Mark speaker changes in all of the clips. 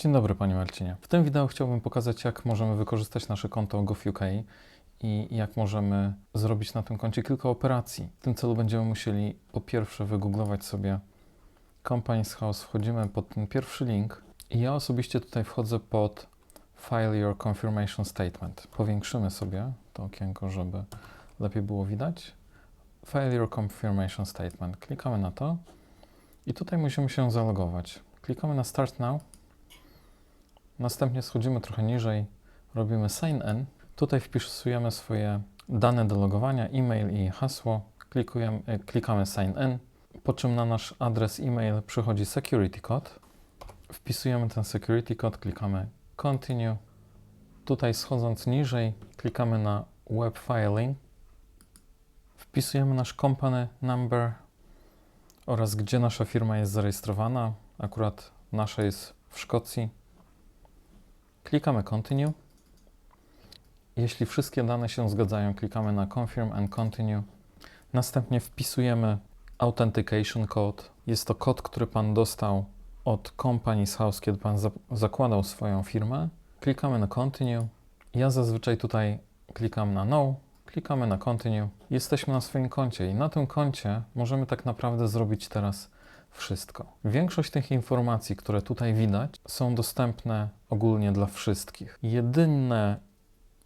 Speaker 1: Dzień dobry Panie Marcinie. W tym wideo chciałbym pokazać, jak możemy wykorzystać nasze konto GovUK i jak możemy zrobić na tym koncie kilka operacji. W tym celu będziemy musieli po pierwsze wygooglować sobie Companies House, wchodzimy pod ten pierwszy link i ja osobiście tutaj wchodzę pod File Your Confirmation Statement. Powiększymy sobie to okienko, żeby lepiej było widać. File Your Confirmation Statement. Klikamy na to i tutaj musimy się zalogować. Klikamy na Start Now. Następnie schodzimy trochę niżej, robimy Sign In. Tutaj wpisujemy swoje dane do logowania, e-mail i hasło. Klikujemy, e, klikamy Sign In, po czym na nasz adres e-mail przychodzi Security Code. Wpisujemy ten Security Code, klikamy Continue. Tutaj schodząc niżej, klikamy na Web Filing. Wpisujemy nasz company number oraz gdzie nasza firma jest zarejestrowana. Akurat nasza jest w Szkocji. Klikamy Continue. Jeśli wszystkie dane się zgadzają, klikamy na Confirm and Continue. Następnie wpisujemy Authentication Code. Jest to kod, który Pan dostał od Companies House, kiedy Pan za zakładał swoją firmę. Klikamy na Continue. Ja zazwyczaj tutaj klikam na No, klikamy na Continue. Jesteśmy na swoim koncie i na tym koncie możemy tak naprawdę zrobić teraz wszystko. Większość tych informacji, które tutaj widać, są dostępne ogólnie dla wszystkich. Jedyne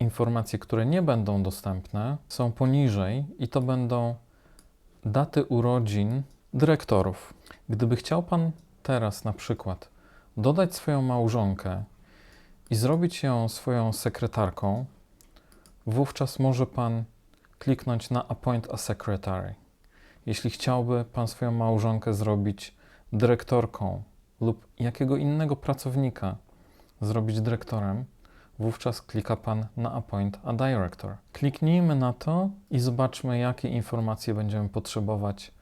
Speaker 1: informacje, które nie będą dostępne, są poniżej i to będą daty urodzin dyrektorów. Gdyby chciał Pan teraz na przykład dodać swoją małżonkę i zrobić ją swoją sekretarką, wówczas może Pan kliknąć na Appoint a Secretary. Jeśli chciałby Pan swoją małżonkę zrobić dyrektorką lub jakiego innego pracownika zrobić dyrektorem, wówczas klika Pan na Appoint a Director. Kliknijmy na to i zobaczmy, jakie informacje będziemy potrzebować,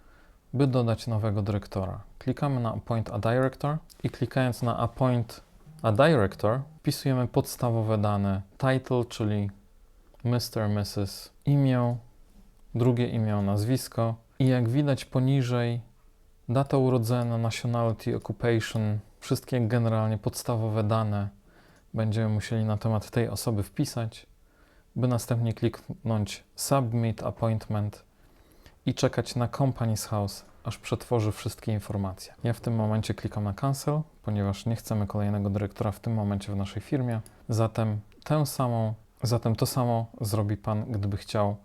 Speaker 1: by dodać nowego dyrektora. Klikamy na Appoint a Director i klikając na Appoint a Director wpisujemy podstawowe dane title, czyli Mr., Mrs., imię, drugie imię, nazwisko i jak widać poniżej data urodzenia, nationality, occupation, wszystkie generalnie podstawowe dane będziemy musieli na temat tej osoby wpisać, by następnie kliknąć Submit Appointment i czekać na Company's House, aż przetworzy wszystkie informacje. Ja w tym momencie klikam na Cancel, ponieważ nie chcemy kolejnego dyrektora w tym momencie w naszej firmie. Zatem tę samą, zatem to samo zrobi Pan, gdyby chciał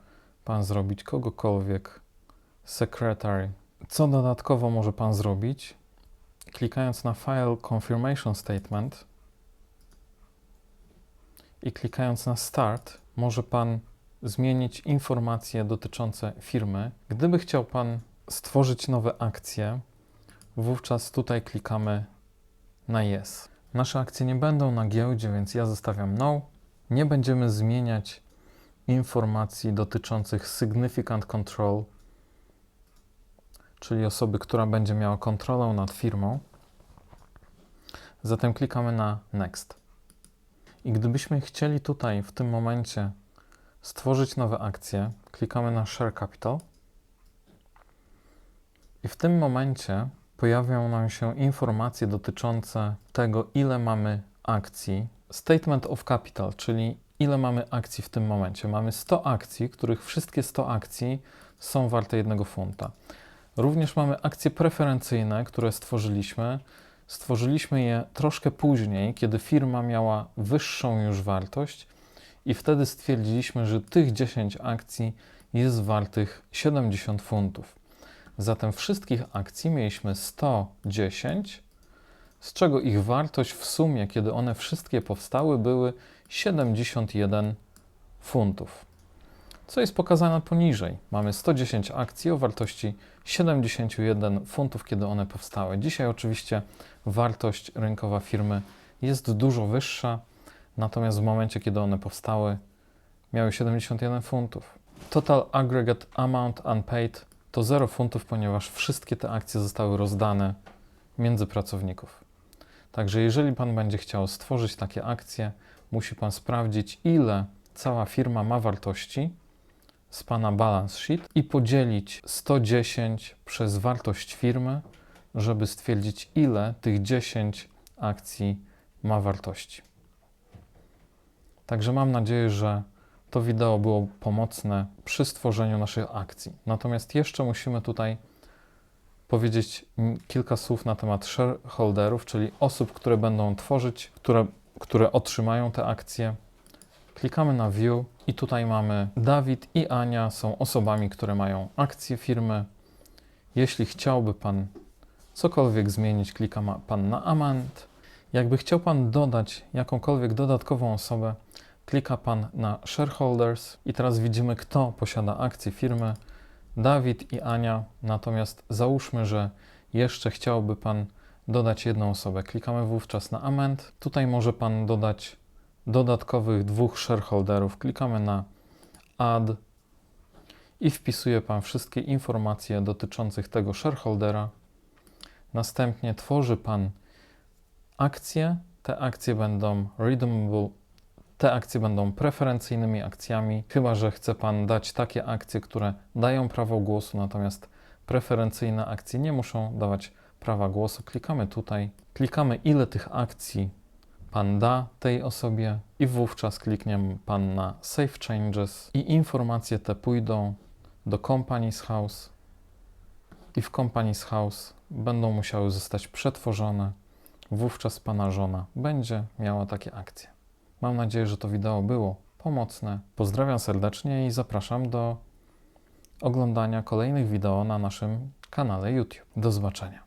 Speaker 1: Pan zrobić kogokolwiek Secretary. Co dodatkowo może Pan zrobić? Klikając na File Confirmation Statement i klikając na Start, może Pan zmienić informacje dotyczące firmy. Gdyby chciał Pan stworzyć nowe akcje, wówczas tutaj klikamy na Yes. Nasze akcje nie będą na giełdzie, więc ja zostawiam No. Nie będziemy zmieniać informacji dotyczących Significant Control, czyli osoby, która będzie miała kontrolę nad firmą. Zatem klikamy na Next. I gdybyśmy chcieli tutaj w tym momencie stworzyć nowe akcje, klikamy na Share Capital. I w tym momencie pojawią nam się informacje dotyczące tego, ile mamy akcji. Statement of Capital, czyli ile mamy akcji w tym momencie. Mamy 100 akcji, których wszystkie 100 akcji są warte 1 funta. Również mamy akcje preferencyjne, które stworzyliśmy. Stworzyliśmy je troszkę później, kiedy firma miała wyższą już wartość, i wtedy stwierdziliśmy, że tych 10 akcji jest wartych 70 funtów. Zatem wszystkich akcji mieliśmy 110, z czego ich wartość w sumie, kiedy one wszystkie powstały, były 71 funtów. Co jest pokazane poniżej? Mamy 110 akcji o wartości 71 funtów, kiedy one powstały. Dzisiaj oczywiście wartość rynkowa firmy jest dużo wyższa, natomiast w momencie, kiedy one powstały, miały 71 funtów. Total aggregate amount unpaid to 0 funtów, ponieważ wszystkie te akcje zostały rozdane między pracowników. Także jeżeli Pan będzie chciał stworzyć takie akcje, musi Pan sprawdzić, ile cała firma ma wartości z Pana balance sheet i podzielić 110 przez wartość firmy, żeby stwierdzić, ile tych 10 akcji ma wartości. Także mam nadzieję, że to wideo było pomocne przy stworzeniu naszych akcji. Natomiast jeszcze musimy tutaj powiedzieć kilka słów na temat shareholderów, czyli osób, które będą tworzyć, które, które otrzymają te akcje. Klikamy na View i tutaj mamy Dawid i Ania są osobami, które mają akcje firmy. Jeśli chciałby Pan cokolwiek zmienić, klika Pan na Amend. Jakby chciał Pan dodać jakąkolwiek dodatkową osobę, klika Pan na Shareholders i teraz widzimy, kto posiada akcje firmy. Dawid i Ania, natomiast załóżmy, że jeszcze chciałby Pan dodać jedną osobę. Klikamy wówczas na Amend. Tutaj może Pan dodać dodatkowych dwóch shareholderów. Klikamy na Add i wpisuje Pan wszystkie informacje dotyczących tego shareholdera. Następnie tworzy Pan akcje. Te akcje będą redeemable, te akcje będą preferencyjnymi akcjami, chyba że chce Pan dać takie akcje, które dają prawo głosu, natomiast preferencyjne akcje nie muszą dawać prawa głosu. Klikamy tutaj, klikamy ile tych akcji Pan da tej osobie i wówczas kliknie Pan na Save Changes i informacje te pójdą do Companies House i w Companies House będą musiały zostać przetworzone. Wówczas Pana żona będzie miała takie akcje. Mam nadzieję, że to wideo było pomocne. Pozdrawiam serdecznie i zapraszam do oglądania kolejnych wideo na naszym kanale YouTube. Do zobaczenia.